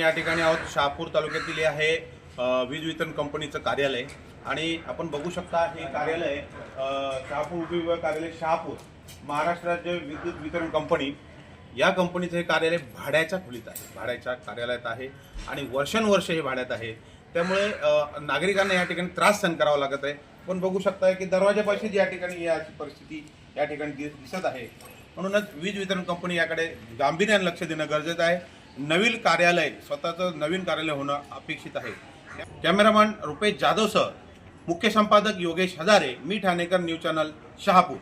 या ठिकाणी आहोत. शहापूर तालुक्यातील आहे वीज वितरण कंपनीचं कार्यालय. आणि आपण बघू शकता हे कार्यालय शहापूर उपविभाग कार्यालय शहापूर महाराष्ट्र राज्य विद्युत वितरण कंपनी. या कंपनीचं हे कार्यालय भाड्याच्या खोलीत आहे. भाड्याच्या कार्यालयात आहे. आणि वर्षानुवर्ष हे भाड्यात आहे. त्यामुळे नागरिकांना या ठिकाणी त्रास सहन करावा लागत आहे. पण बघू शकता की दरवाजापाशीच या ठिकाणी याची परिस्थिती या ठिकाणी दिसत आहे. म्हणूनच वीज वितरण कंपनी याकडे गांभीर्याने लक्ष देणं गरजेचं आहे. नवीन कार्यालय स्वतःचं नवीन कार्यालय होणं अपेक्षित आहे. कॅमेरामॅन रुपेश जाधवसह मुख्य संपादक योगेश हजारे मी ठाणेकर न्यूज चॅनल शहापूर.